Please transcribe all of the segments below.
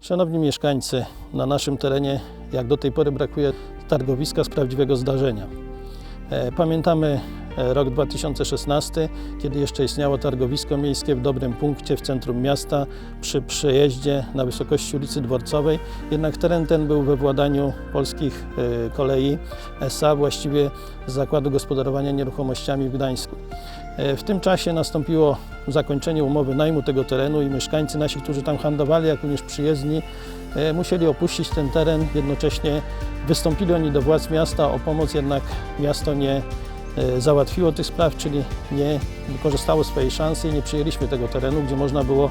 Szanowni mieszkańcy, na naszym terenie jak do tej pory brakuje targowiska z prawdziwego zdarzenia. E, Pamiętamy e, rok 2016, kiedy jeszcze istniało targowisko miejskie w dobrym punkcie w centrum miasta przy przejeździe na wysokości ulicy Dworcowej. Jednak teren ten był we władaniu polskich e, kolei SA, właściwie z Zakładu Gospodarowania Nieruchomościami w Gdańsku. W tym czasie nastąpiło zakończenie umowy najmu tego terenu i mieszkańcy nasi, którzy tam handlowali, jak również przyjezdni, e, musieli opuścić ten teren. Jednocześnie wystąpili oni do władz miasta o pomoc, jednak miasto nie e, załatwiło tych spraw, czyli nie wykorzystało swojej szansy i nie przyjęliśmy tego terenu, gdzie można było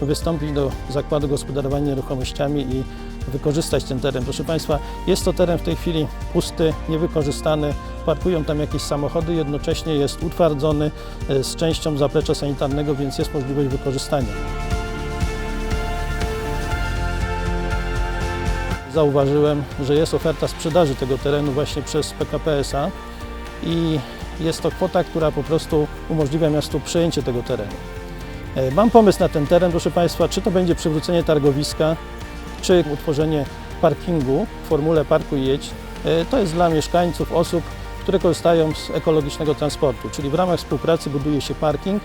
wystąpić do Zakładu Gospodarowania Nieruchomościami i wykorzystać ten teren. Proszę Państwa, jest to teren w tej chwili pusty, niewykorzystany, parkują tam jakieś samochody, jednocześnie jest utwardzony e, z częścią zaplecza sanitarnego, więc jest możliwość wykorzystania. Zauważyłem, że jest oferta sprzedaży tego terenu właśnie przez PKP SA i jest to kwota, która po prostu umożliwia miastu przejęcie tego terenu. E, Mam pomysł na ten teren, proszę Państwa, czy to będzie przywrócenie targowiska, czy utworzenie parkingu w formule parku jedź. E, To jest dla mieszkańców, osób, które korzystają z ekologicznego transportu, czyli w ramach współpracy buduje się parking,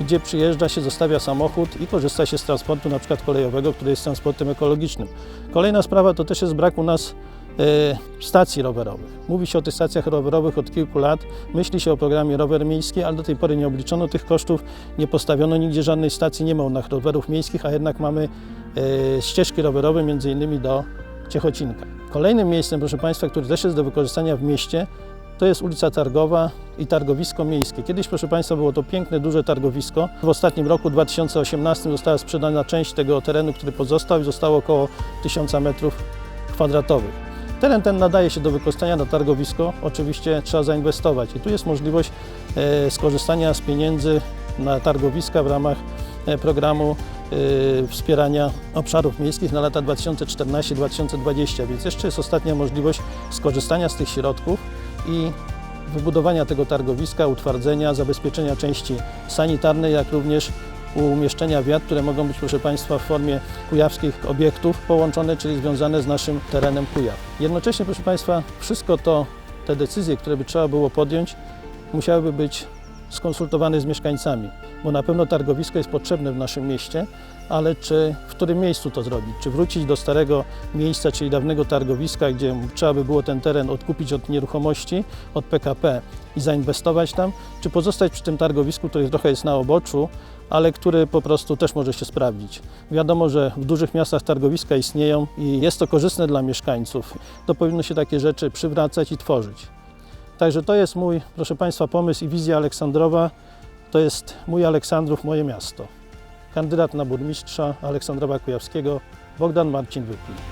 gdzie przyjeżdża się, zostawia samochód i korzysta się z transportu na przykład kolejowego, który jest transportem ekologicznym. Kolejna sprawa to też jest brak u nas stacji rowerowych. Mówi się o tych stacjach rowerowych od kilku lat, myśli się o programie rower miejski, ale do tej pory nie obliczono tych kosztów, nie postawiono nigdzie żadnej stacji, nie ma u nas rowerów miejskich, a jednak mamy e, ścieżki rowerowe między innymi do Ciechocinka. Kolejnym miejscem, proszę Państwa, który też jest do wykorzystania w mieście, to jest ulica Targowa i targowisko miejskie. Kiedyś, proszę Państwa, było to piękne, duże targowisko. W ostatnim roku, 2018, została sprzedana część tego terenu, który pozostał i zostało około 1000 metrów kwadratowych. Teren ten nadaje się do wykorzystania na targowisko. Oczywiście trzeba zainwestować i tu jest możliwość e, skorzystania z pieniędzy na targowiska w ramach e, programu e, wspierania obszarów miejskich na lata 2014-2020, więc jeszcze jest ostatnia możliwość skorzystania z tych środków i wybudowania tego targowiska, utwardzenia, zabezpieczenia części sanitarnej, jak również umieszczenia wiat, które mogą być, proszę Państwa, w formie kujawskich obiektów połączone, czyli związane z naszym terenem Kujaw. Jednocześnie, proszę Państwa, wszystko to, te decyzje, które by trzeba było podjąć, musiałyby być skonsultowane z mieszkańcami, bo na pewno targowisko jest potrzebne w naszym mieście, ale czy w którym miejscu to zrobić? Czy wrócić do starego miejsca, czyli dawnego targowiska, gdzie trzeba by było ten teren odkupić od nieruchomości, od PKP i zainwestować tam, czy pozostać przy tym targowisku, które trochę jest na oboczu, ale który po prostu też może się sprawdzić. Wiadomo, że w dużych miastach targowiska istnieją i jest to korzystne dla mieszkańców. To powinno się takie rzeczy przywracać i tworzyć. Także to jest mój, proszę Państwa, pomysł i wizja Aleksandrowa. To jest mój Aleksandrów, moje miasto. Kandydat na burmistrza Aleksandrowa Kujawskiego, Bogdan Marcin Wypin.